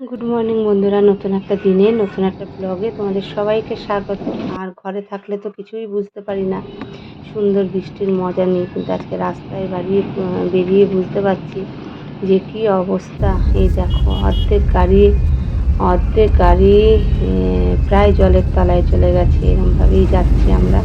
Good morning বন্ধুরা। নতুন একটা দিনে, নতুন একটা ব্লগে তোমাদের সবাইকে স্বাগত। আর ঘরে থাকলে তো কিছুই বুঝতে পারি না। সুন্দর বৃষ্টির মজা নিয়ে কিন্তু আজকে রাস্তায় বাড়িয়ে বেরিয়ে বুঝতে পারছি যে কি অবস্থা। এই দেখো, অর্ধেক গাড়ি অর্ধেক গাড়ি প্রায় জলের তলায় চলে গেছে। এরকমভাবেই যাচ্ছি আমরা।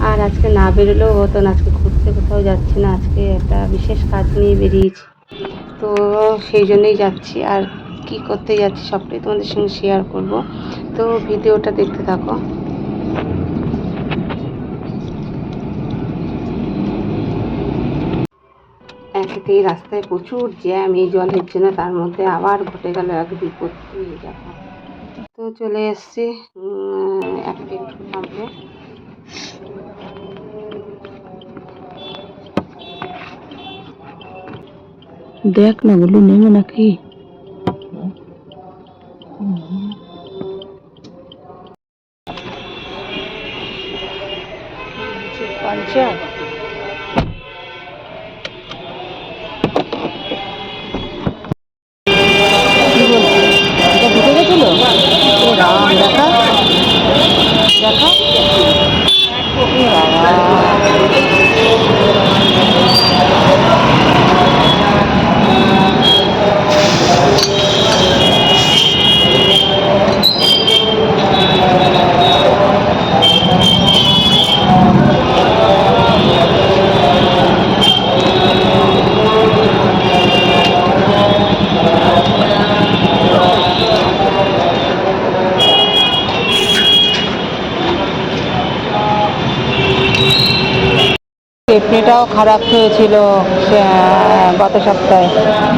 আর আজকে না বেরোলেও হতো না। আজকে ঘুরতে কোথাও যাচ্ছি না। আজকে একটা বিশেষ কাজ নিয়ে বেরিয়েছি। তো সেই জন্যই যাচ্ছি। আর কি করতে যাচ্ছি সবটাই তোমাদের সঙ্গে শেয়ার করব। তো ভিডিওটা দেখতে থাকো। একেতেই রাস্তায় প্রচুর জ্যাম, এই জলের জন্য তার মধ্যে আবার ঘটে গেল এক বিপত্তি দেখো। তো চলে এসছি একটু দেখ না ওগুলো নেমে নাকি? পেপনিটাও খারাপ হয়েছিল গত সপ্তাহে।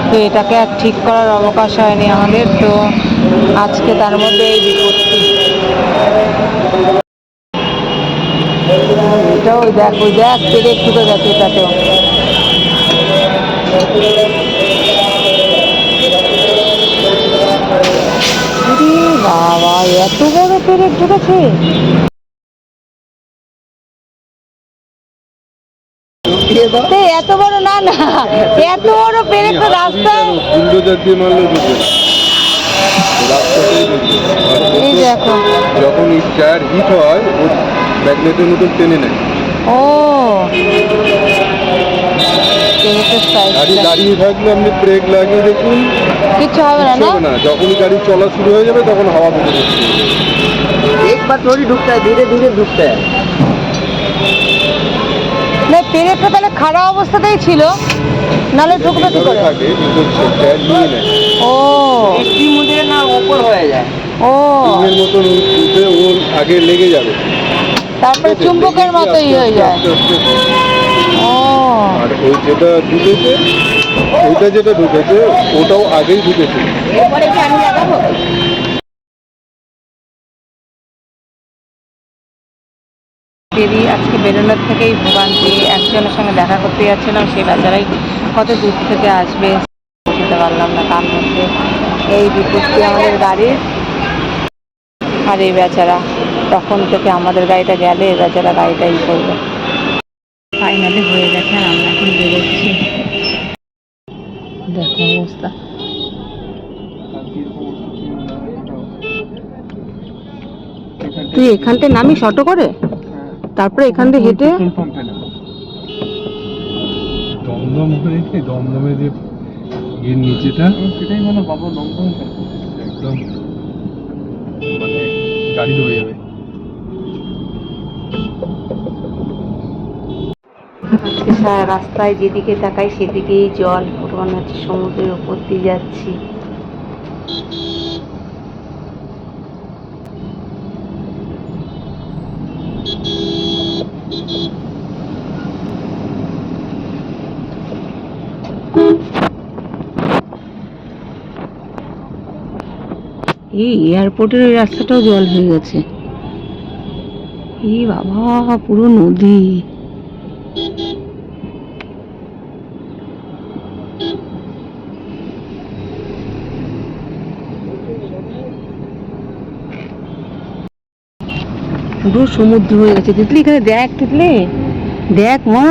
তো এটাকে আর ঠিক করার অবকাশ হয়নি আমাদের, তো আজকে তার মধ্যে এই বিপত্তি। এটাও দেখ, ওই দেখ পেরে ঢুকে গেছে এটাতেও। বাবা, এত বড় পেরেক ঢুকেছে এত বড় না না। এত বড় পেরে তো রাস্তা। যখন হিট হয় ম্যাগনেটের মতন টেনে নেয়। ও। গাড়ি আপনি ব্রেক লাগিয়ে দেখুন। হবে না যখনই গাড়ি চলা শুরু হয়ে যাবে তখন হাওয়া একবার ঢুকতে হয় ধীরে ধীরে ঢুকতে হয়। না পেরেকটা তাহলে খারাপ অবস্থাতেই ছিল নালে ঠুকবে কি করে? ও। মধ্যে না ওপর হয়ে যায়। ও। এর মতন উঠে ওর আগে লেগে যাবে। তারপরে চুম্বকের মতোই হয়ে যায়। ও। আর ওই যেটা ঢুকেছে ওইটা যেটা ঢুকেছে ওটাও আগেই ঢুকেছে। এরপরে কি আমি লাগাবো? দেরি আজকে বেরোনোর থেকেই ভোগান্তি একজনের সঙ্গে দেখা করতে যাচ্ছিলাম, সেই বেচারাই কত দূর থেকে আসবে বুঝতে পারলাম না, তার মধ্যে এই বিপত্তি আমাদের গাড়ির। আর এই বেচারা, তখন থেকে আমাদের গাড়িটা গেলে এই বেচারা গাড়িটাই করবে। ফাইনালি হয়ে গেছে আমরা এখন বেরোচ্ছি। দেখো অবস্থা। তুই এখানটায় নামিস অটো করে? তারপরে এখান দিয়ে হেঁটে দমদম হয়েছে দমদমে যে এর নিচেটা? সেটাই বলো বাবা দমদম একদম মানে গাড়ি হয়ে যাবে। আজকে সারা রাস্তায় যেদিকে তাকাই সেদিকেই জল মনে হচ্ছে সমুদ্রের উপর দিয়ে যাচ্ছি। এই এয়ারপোর্টের ওই রাস্তাটাও জল হয়ে গেছে। এই বাবা, পুরো নদী। পুরো সমুদ্র হয়ে গেছে। তিতলি, এখানে দেখ তিতলি। দেখ মা।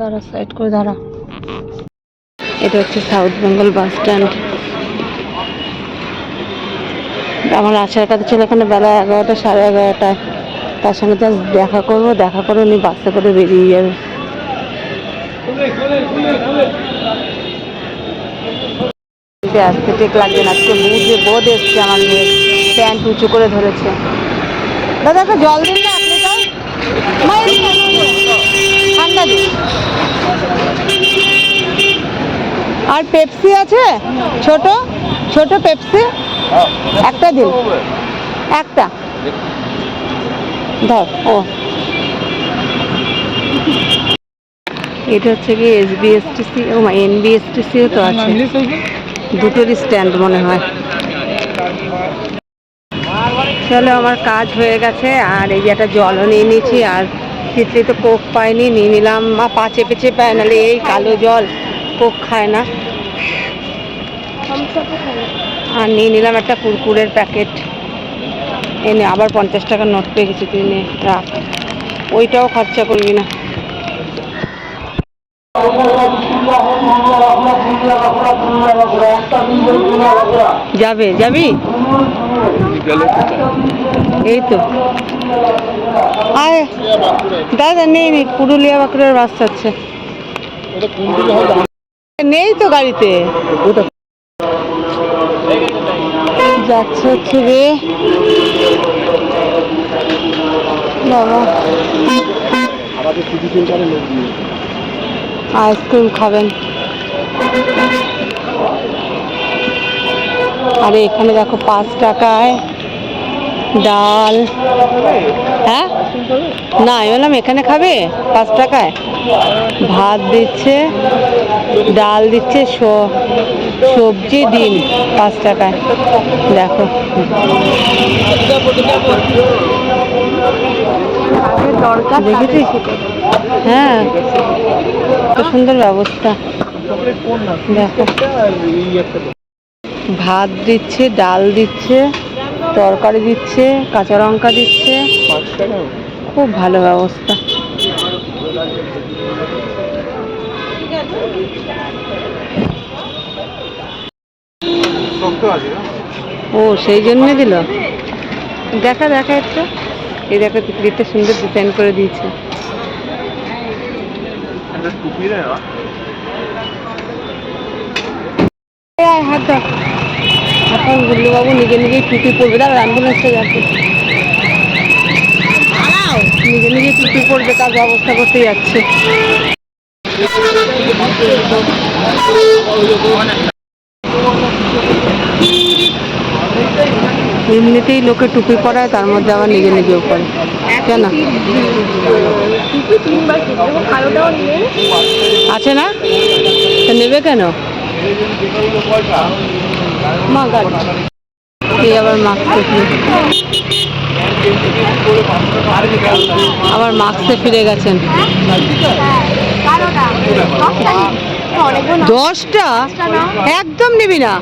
দাঁড়া সাইড করে দাঁড়া। এটা হচ্ছে সাউথ বেঙ্গল বাস স্ট্যান্ড। আমার আসার কথা ছিল এখানে বেলা এগারোটা, সাড়ে এগারোটায়। তার সঙ্গে জাস্ট দেখা করব, দেখা করে উনি বাসে করে বেরিয়ে যাবে। ঠিক লাগবে না, আজকে বুঝে বোধ এসছে আমার মেয়ে। প্যান্ট উঁচু করে ধরেছে। দাদা, একটা জল দিন না, আপনি তো আর পেপসি আছে? ছোট? ছোট পেপসি একটা দিন। একটা। ধর, ও। এটা হচ্ছে কি এসবিএসটিসি ও এনবিএসটিসিও তো আছে। দুটোরই স্ট্যান্ড মনে হয়। চলো, আমার কাজ হয়ে গেছে, আর এই যে একটা জলও নিয়ে নিয়েছি, আর তিতলি তো কোক পাইনি, নিয়ে নিলাম। মা, পা চেপে চেপে নাহলে এই কালো জল। কোক খায় না। আর নিয়ে নিলাম একটা কুরকুরের প্যাকেট। এনে আবার পঞ্চাশ টাকার নোট পেয়ে গেছি তুই নে রাখ। ওইটাও খরচা করবি না। যাবে, যাবি? এই তো। আয়, দাদা নেই নেই পুরুলিয়া বাঁকুড়ার বাস যাচ্ছে। নেই তো গাড়িতে। যাচ্ছে হচ্ছে রে। বাবা। আইসক্রিম খাবেন। আরে এখানে দেখো পাঁচ টাকায় ডাল। হ্যাঁ? না আমি বললাম এখানে খাবে? পাঁচ টাকায়? ভাত দিচ্ছে, ডাল দিচ্ছে সবজি, ডিম, পাঁচ টাকায়। দেখো। হ্যাঁ। কত সুন্দর ব্যবস্থা। দেখো। ভাত দিচ্ছে, ডাল দিচ্ছে। তরকারি দিচ্ছে কাঁচা লঙ্কা দিচ্ছে। খুব ভালো ব্যবস্থা। ও সেই জন্যে দিল? দেখা দেখা একটা। এই দেখো তিতলিটা সুন্দর ডিজাইন করে দিয়েছে। হাত দাও এখন গুল্লুবাবু নিজে নিজেই টুপি পরবে। তার অ্যাম্বুলেন্সটা যাচ্ছে। নিজে নিজে টুপি পরবে তার ব্যবস্থা করতে যাচ্ছে। এমনিতেই লোকে টুপি পরায় তার মধ্যে আবার নিজে নিজেও পরে। কেন আছে না? নেবে কেন? মা গাড়ি এই আবার মাস্কে আবার ফিরে গেছেন। দশটা? একদম নিবি না।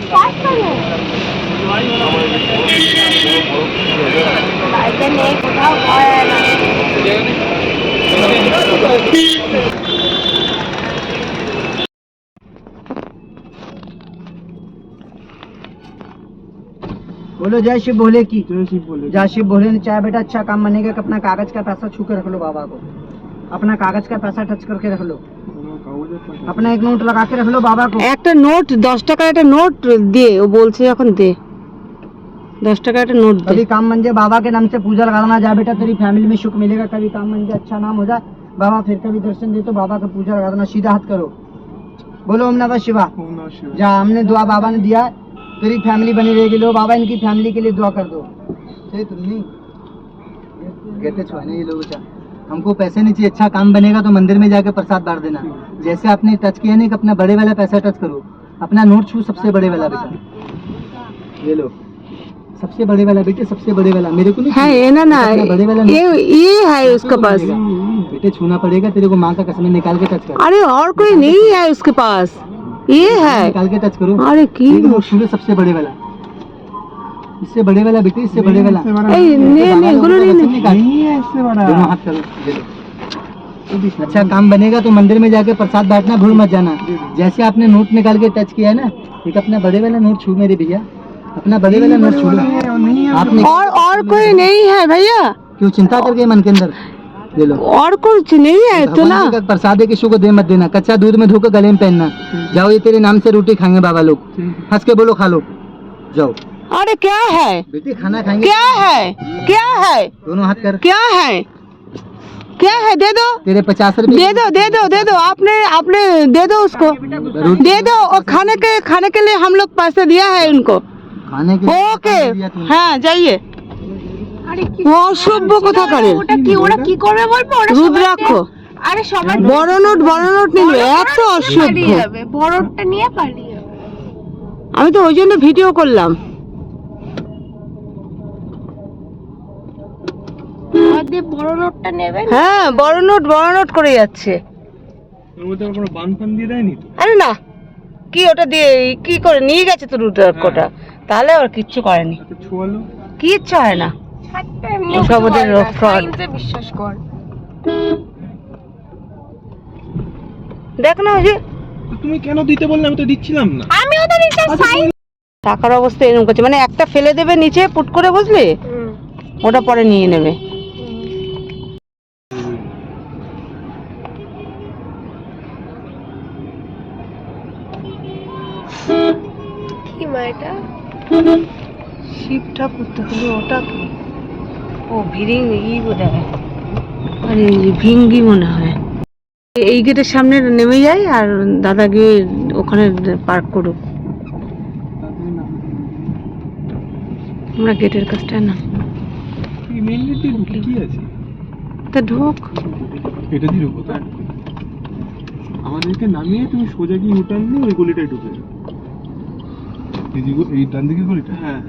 बोलो जय शिव भोले की जय शिव भोले ने चाहे बेटा अच्छा काम बनेगा कि अपना कागज का पैसा छू के रख लो बाबा को अपना कागज का पैसा टच करके रख लो अपना एक नोट लगा के रख लो बाबा को একটা নোট দশ টাকার একটা নোট দে ও বলছে এখন দে দশ টাকার একটা নোট দে कभी काम बन जाए बाबा के नाम से पूजा लगाना जा बेटा तेरी फैमिली में सुख मिलेगा कभी काम बन जाए अच्छा नाम हो जाए बाबा फिर कभी दर्शन दे तो बाबा का पूजा लगा देना सीधा हाथ करो बोलो ओम नमः शिवा जा हमने दुआ बाबा ने दिया तेरी फैमिली बनी रहेगी। लो बाबा इनकी फैमिली के लिए दुआ कर दो। सही तुम नहीं। कहते छुआने ये लोग हमको पैसे नहीं चाहिए अच्छा काम बनेगा तो मंदिर में जाके प्रसाद बांट देना। जैसे आपने टच किया नहीं कि अपना बड़े वाला पैसा टच करो। अपना नोट छू सबसे बड़े वाला बेटा। ये लो। सबसे बड़े वाला बेटे सबसे बड़े वाला। मेरे को नहीं है ये ना ना बड़े वाला ये ये है उसके पास। बेटे छूना पड़ेगा तेरे को माँ का कसम निकाल के टच कर। अरे और कोई नहीं है उसके पास। ये है। निकाल के टच करो। अरे की वो शुरू सबसे बड़े वाला। इससे बड़े वाला बेटे इससे बड़े वाला। ए नहीं नहीं गुरु नहीं तो नहीं। है इससे बड़ा। दोनों हाथ करो अच्छा काम बनेगा तो मंदिर में जाके प्रसाद बांटना भूल मत जाना। जैसे आपने नोट निकाल के टच किया है ना एक अपना बड़े वाला नोट छू मेरे भैया। अपना बड़े वाला नोट छू और और कोई नहीं है भैया। क्यों चिंता करके मन के अंदर? ले लो। और कुछ नहीं है तो ना प्रसाद है किसी को दे मत देना। कच्चा दूध में धोकर गले में पहनना। जाओ ये तेरे नाम से रोटी खाएँगे बाबा लोग। हंस के बोलो खा लो। जाओ। अरे क्या है? बेटे खाना खाएँगे। क्या है? क्या है? दोनों हाथ कर। क्या है? क्या है? दे दो। तेरे पचास रुपए दे दो दे दो दे दो। आपने आपने दे दो उसको। दे दो। और खाने के खाने के लिए हम लोग पैसे दिया है उनको खाने के ওকে दिया तूने। হ্যাঁ অসভ্য কথা করে কি ওরা কি করবে বলব ওরা রুদ্রাক্ষ। আরে সবাই বড় নোট বড় নোট নিল এত অসভ্য। বড়টা নিয়ে পালিয়ে আমি তো ওই জন্য ভিডিও করলাম। বড় নোটটা নেবেন হ্যাঁ বড় নোট বড় নোট করে যাচ্ছে। ওর মধ্যে আবার কোনো বান ফান দিয়ে দেয়নি তো? আরে না কি ওটা দিয়ে কি করে নিয়ে গেছে তো রুদ্রাক্ষটা। তাহলে আর কিচ্ছু করেনি। কিচ্ছু হয় না। ওদের fraud। science-এ বিশ্বাস কর। দেখ না ওই যে। তুমি কেন দিতে বললে? আমি তো দিচ্ছিলাম না। আমিও তো সাইন্স টাকার অবস্থা এরকম করছে। মানে একটা ফেলে দেবে নিচে পুট করে বুঝলি ওটা পরে নিয়ে নেবে। কি মা এটা? শিব ঠাকুর তো ওটা কি? ও ভিড়িং ই বোধ হয়? আরে ভিঙ্গি মনে হয়। এই গেটের সামনে নেমে যাই আর দাদা গিয়ে ওখানে পার্ক করুক। আমরা গেটের কাছটা না। তা ঢোক। এটা দিয়ে ঢুকো তাই আমাদেরকে নামিয়ে তুমি সোজা গিয়ে দিয়ে ওই গলিটায় ঢুকে এই ডান দিকে গলিটা? হ্যাঁ।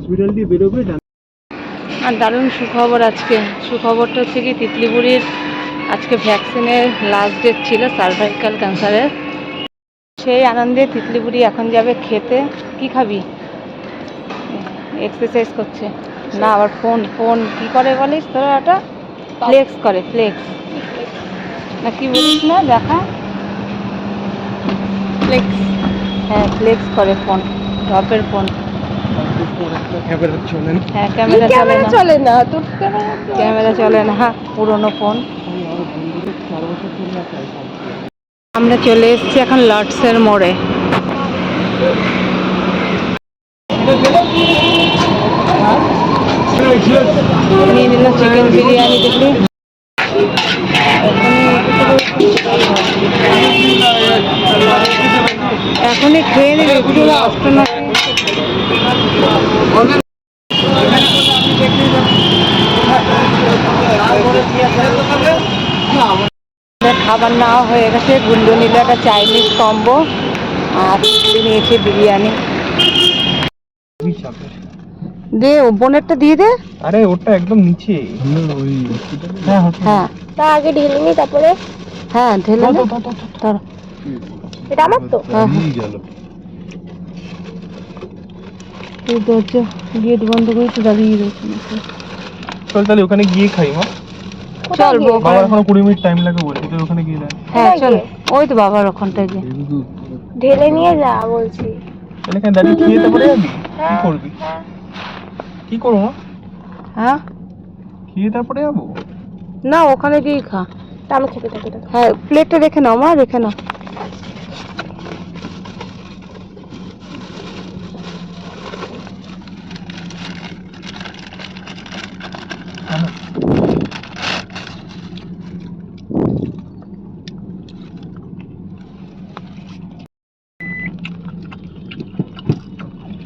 হসপিটাল দিয়ে বেরোবে আর দারুণ সুখবর আজকে। সুখবরটা হচ্ছে কি তিতলিপুরির আজকে ভ্যাকসিনের লাস্ট ডেট ছিল সার্ভাইকাল ক্যান্সারের সেই আনন্দে তিতলিপুরি এখন যাবে খেতে। কি খাবি? এক্সারসাইজ করছে। না আবার ফোন ফোন কি করে বলিস তোরা ওটা? ফ্লেক্স করে ফ্লেক্স না কি বলিস না দেখা। ফ্লেক্স হ্যাঁ ফ্লেক্স করে ফোন ড্রপের ফোন ক্যামেরা চলেন হ্যাঁ ক্যামেরা চলে না। চলে না তোর ক্যামেরা চলে না হ্যাঁ পুরোনো ফোন। আমরা চলে এসেছি এখন লর্ডসের মোড়ে। নিয়ে নিলাম চিকেন বিরিয়ানি দেখলি এখনই খেয়ে নিবি পুরো কষ্ট না আমাদের খাবার নেওয়া হয়ে গেছে গুন্ডু নিল একটা চাইনিজ কম্বো আর নিয়েছে বিরিয়ানি। দে ও বোনেরটা দিয়ে দে। আরে ওটা একদম নিচে। হ্যাঁ হ্যাঁ। তা আগে ঢেলে নি তারপরে? হ্যাঁ ঢেলে এটা আমার তো? হ্যাঁ হ্যাঁ। গেল। এই দরজা গেট বন্ধ করে তো দাঁড়িয়ে রয়েছে চল তাহলে ওখানে গিয়ে খাই মা। চল বাবার এখনও কুড়ি মিনিট টাইম লাগে বলছি তুই ওখানে গিয়ে দেখ। হ্যাঁ চল। ওই তো বাবার ওখানটায় যে ঢেলে নিয়ে যা বলছি। তাহলে এখানে দাঁড়িয়ে খেয়ে তারপরে যাবি কি করবি? কি করব মা? হ্যাঁ? খেয়ে তারপরে যাব? না ওখানে গিয়েই খা। আমি খেতে থাকি হ্যাঁ প্লেটটা রেখে নাও মা রেখে নাও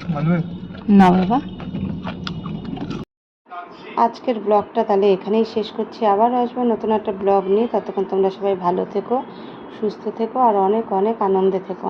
ভালো না বাবা। আজকের ব্লগটা তাহলে এখানেই শেষ করছি। আবার আসব নতুন একটা ব্লগ নিয়ে। ততক্ষণ তোমরা সবাই ভালো থেকো, সুস্থ থেকো, আর অনেক অনেক আনন্দে থেকো।